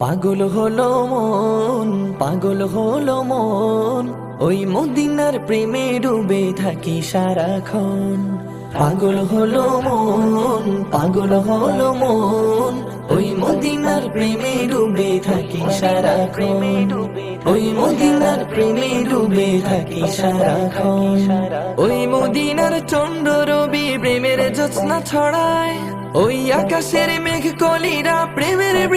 পাগল হলো মন, পাগল হলো মন। ওই মদিনার প্রেমে ডুবে থাকি সারাক্ষণ। পাগল হলো মন, পাগল হলো মন। ওই মদিনার প্রেমে ডুবে থাকি সারাক্ষণ। ওই মদিনার প্রেমে ডুবে থাকি সারাক্ষণ। ওই মদিনার চন্দ্র রবি প্রেমের জ্যোৎস্না ছড়ায়। ওই আকাশের মেঘ কলিরা প্রেমের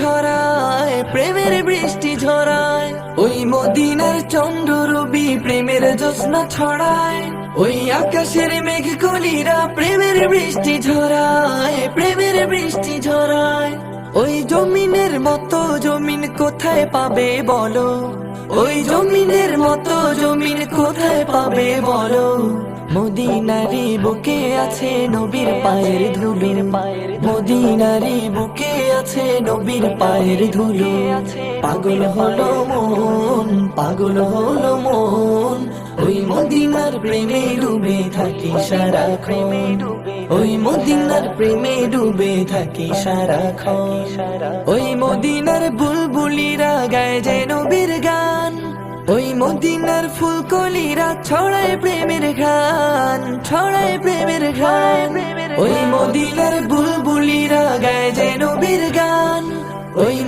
ঝরায় প্রেমের বৃষ্টি ঝরায়, ওই মদিনার চন্দ্র রবি প্রেমের জ্যোৎস্না ছড়ায়, ওই আকাশের মেঘ কলিরা প্রেমের বৃষ্টি ঝরায়, প্রেমের বৃষ্টি ঝরায়। ওই জমিনের মতো জমিন কোথায় পাবে বলো? ওই জমিনের মতো জমিন কোথায় পাবে বলো? মদিনারি বুকে আছে নবীর পায়ের ধুলির পায়ের মদিনারি বুকে আছে নবীর পায়ের ধুলো। পাগল হলো মন, পাগল হলো মন। ওই মদিনার প্রেমে ডুবে থাকি সারাক্ষণ। ওই মদিনার প্রেমে ডুবে থাকি সারাক্ষণ। ওই মদিনার বুলবুলিরা গায়ে যে নবীর গান। ওই মদিনার ফুলকলিরা ছড়ায় প্রেমের গান ছড়ায় প্রেমের গান ওই মদিনার বুলবুলিরা গায়ে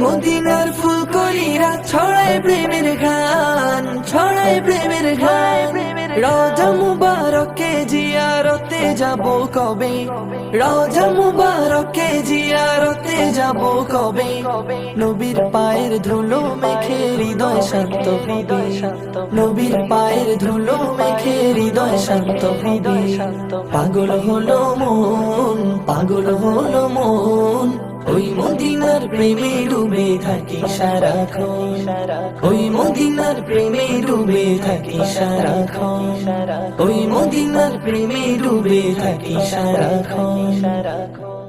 মদিনার ফুলকলিরা ছড়ায় প্রেমের গান ছড়ায় প্রেমের গান জিয়ারতে যাব কবে? রাজা মুবারকে জিয়ারতে যাব কবে? নবীর পায়ের ধুলো মেখে হৃদয় শান্ত হবে নবীর পায়ের ধুলো মেখে হৃদয় শান্ত হবে পাগল হলো মন, পাগল হলো মন। ওই মদিনার প্রেমে ডুবে থাকি সারাক্ষণ। ওই মদিনার প্রেমে ডুবে থাকি সারাক্ষণ। ওই মদিনার প্রেমে ডুবে থাকি সারাক্ষণ।